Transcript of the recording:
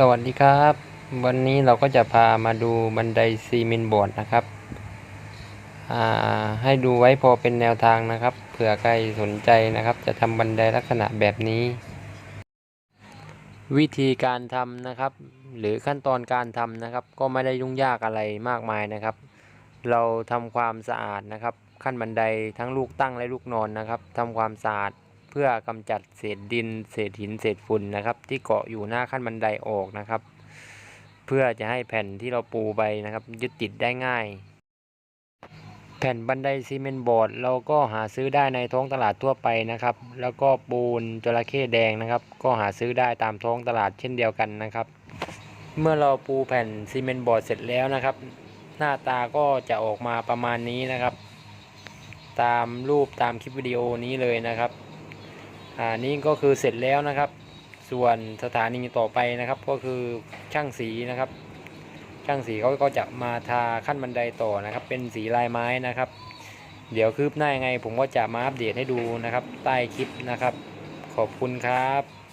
สวัสดีครับ วันนี้เราก็จะพามาดูบันไดซีเมนบอร์ดนะครับ ให้ดูไว้พอเป็นแนวทางนะครับ เผื่อใครสนใจนะครับ จะทำบันไดลักษณะแบบนี้ วิธีการทำนะครับ หรือขั้นตอนการทำนะครับ ก็ไม่ได้ยุ่งยากอะไรมากมายนะครับ เราทำความสะอาดนะครับ ขั้นบันไดทั้งลูกตั้งและลูกนอนนะครับทำความสะอาด พื่อกำจัดเศษดิน เศษหินเศษฝุ่นนะครับ ที่เกาะอยู่หน้าขั้นบันไดออกนะครับ เพื่อจะให้แผ่นที่เราปูไปนะครับ ยึดติดได้ง่าย แผ่นบันไดซีเมนต์บอร์ดเราก็หาซื้อได้ในท้องตลาดทั่วไปนะครับ แล้วก็ปูนจระเข้แดงนะครับ ก็หาซื้อได้ตามท้องตลาดเช่นเดียวกันนะครับ เมื่อเราปูแผ่นซีเมนต์บอร์ดเสร็จแล้วนะครับ หน้าตาก็จะออกมาประมาณนี้นะครับตามรูปตามคลิปวิดีโอนี้เลยนะครับ อ่านี้ก็คือเสร็จแล้วนะครับ ส่วนสถานีต่อไปนะครับ ก็คือช่างสีนะครับ ช่างสีเขาก็จะมาทาขั้นบันไดต่อนะครับ เป็นสีลายไม้นะครับ เดี๋ยวคืบหน้ายังไง ผมก็จะมาอัปเดตให้ดูนะครับ ใต้คลิปนะครับ ขอบคุณครับ